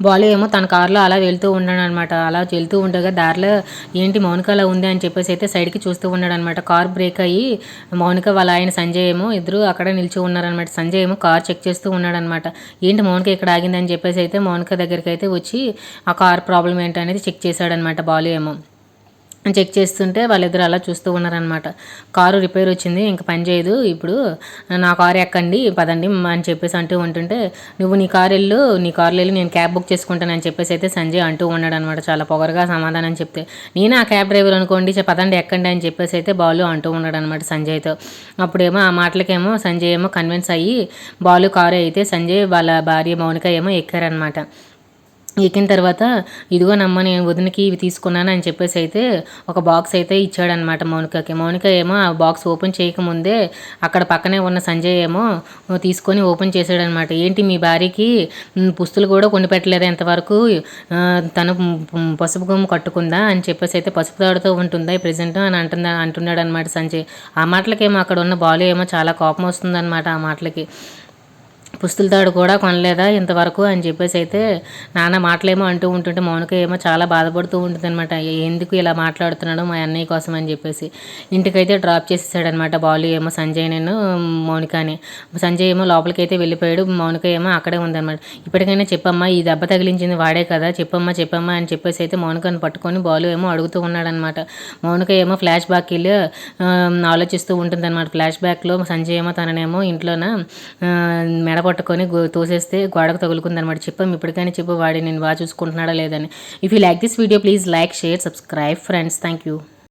బాలు ఏమో తన కారులో అలా వెళ్తూ ఉన్నాడు అనమాట అలా వెళ్తూ ఉండగా దారిలో ఏంటి మౌనిక అలా ఉంది అని చెప్పేసి అయితే సైడ్కి చూస్తూ ఉన్నాడు అనమాట కార్ బ్రేక్ అయ్యి మౌనిక వాళ్ళ ఆయన సంజయ్ ఏమో ఇద్దరు అక్కడ నిలిచి ఉన్నారనమాట. సంజయ్ ఏమో కార్ చెక్ చేస్తూ ఉన్నాడు అనమాట ఏంటి మౌనిక ఇక్కడ ఆగిందని చెప్పేసి అయితే మౌనిక దగ్గరికి అయితే వచ్చి ఆ కార్ ప్రాబ్లం ఏంటనేది చెక్ చేశాడనమాట బాలు ఏమో. చెక్ చేస్తుంటే వాళ్ళిద్దరు అలా చూస్తూ ఉన్నారనమాట కారు రిపేర్ వచ్చింది ఇంక పని చేయదు ఇప్పుడు నా కారు ఎక్కండి పదండి అని చెప్పేసి అంటూ ఉంటుంటే నువ్వు నీ కారు వెళ్ళు నీ కారులో వెళ్ళి నేను క్యాబ్ బుక్ చేసుకుంటానని చెప్పేసి అయితే సంజయ్ అంటూ ఉన్నాడు అనమాట చాలా పొగరగా సమాధానం చెప్తే. నేను ఆ క్యాబ్ డ్రైవర్ అనుకోండి పదండి ఎక్కండి అని చెప్పేసి అయితే బాలు అంటూ ఉన్నాడు అనమాట సంజయ్తో. అప్పుడేమో ఆ మాటలకేమో సంజయ్ ఏమో కన్విన్స్ అయ్యి బాలు కారు అయితే సంజయ్ వాళ్ళ భార్య మౌనిక ఏమో ఎక్కారనమాట ఎక్కిన తర్వాత ఇదిగో నమ్మ నేను వదినకి ఇవి తీసుకున్నాను అని చెప్పేసి అయితే ఒక బాక్స్ అయితే ఇచ్చాడనమాట మౌనికకి. మౌనిక ఏమో ఆ బాక్స్ ఓపెన్ చేయకముందే అక్కడ పక్కనే ఉన్న సంజయ్ ఏమో తీసుకొని ఓపెన్ చేశాడనమాట ఏంటి మీ భార్యకి పుస్తులు కూడా కొని పెట్టలేదు ఎంతవరకు తను పసుపు గుమ్మ కట్టుకుందా? అని చెప్పేసి అయితే పసుపు తాడుతో ఉంటుందా ఈ ప్రజెంట్ అని అంటుందా అంటున్నాడు అనమాట సంజయ్. ఆ మాటలకేమో అక్కడ ఉన్న బాలు ఏమో చాలా కోపం వస్తుందన్నమాట ఆ మాటలకి. పుస్తుల తాడు కూడా కొనలేదా ఇంతవరకు అని చెప్పేసి అయితే నాన్న మాటలేమో అంటూ ఉంటుంటే మౌనిక ఏమో చాలా బాధపడుతూ ఉంటుంది అనమాట ఎందుకు ఇలా మాట్లాడుతున్నాడు మా అన్నయ్య కోసం అని చెప్పేసి. ఇంటికైతే డ్రాప్ చేసేసాడనమాట బాలు ఏమో సంజయ్ నేను మౌనికని సంజయ్ ఏమో లోపలికి అయితే వెళ్ళిపోయాడు మౌనిక ఏమో అక్కడే ఉందన్నమాట. ఇప్పటికైనా చెప్పమ్మా ఈ దెబ్బ తగిలించింది వాడే కదా చెప్పమ్మా చెప్పమ్మా అని చెప్పేసి అయితే మౌనికను పట్టుకొని బాలు ఏమో అడుగుతూ ఉన్నాడనమాట మౌనిక ఏమో ఫ్లాష్ బ్యాక్ వెళ్ళి ఆలోచిస్తూ ఉంటుందన్నమాట. ఫ్లాష్ బ్యాక్లో సంజయ్ ఏమో తననేమో ఇంట్లోన మెడప మెడ పట్టుకొని తోసేస్తే గోడకు తగులుకుంది అనమాట చెప్పాం ఇప్పటికైనా చెప్పు వాడి నేను బాగా చూసుకుంటున్నాడా లేదని. If you like this video please like share subscribe friends thank you